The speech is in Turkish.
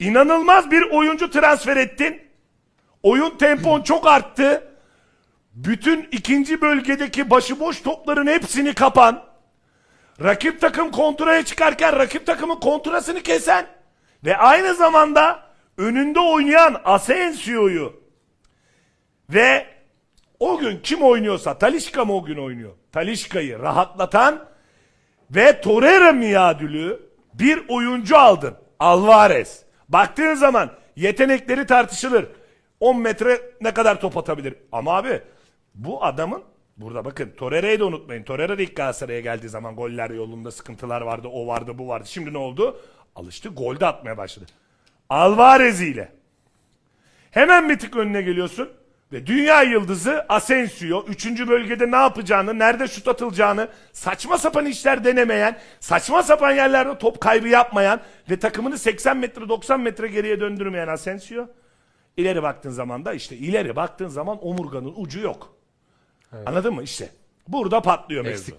İnanılmaz bir oyuncu transfer ettin. Oyun tempon çok arttı. Bütün ikinci bölgedeki başıboş topların hepsini kapan. Rakip takım kontraya çıkarken rakip takımın kontrasını kesen ve aynı zamanda önünde oynayan Asensio'yu ve o gün kim oynuyorsa Talişka mı o gün oynuyor? Talişka'yı rahatlatan ve Torreira miadülü bir oyuncu aldın. Alvarez. Baktığın zaman yetenekleri tartışılır. 10 metre ne kadar top atabilir? Ama abi bu adamın burada bakın Torreira'yı da unutmayın. Torreira da ilk Galatasaray'a geldiği zaman goller yolunda sıkıntılar vardı. O vardı bu vardı. Şimdi ne oldu? Alıştı gol de atmaya başladı. Alvarez ile Hemen bir tık önüne geliyorsun. Ve dünya yıldızı Asensio 3. bölgede ne yapacağını, nerede şut atılacağını, saçma sapan işler denemeyen, saçma sapan yerlerde top kaybı yapmayan ve takımını 80 metre 90 metre geriye döndürmeyen Asensio. İleri baktığın zaman da işte ileri baktığın zaman omurganın ucu yok. Anladın mı? İşte burada patlıyor mevzu.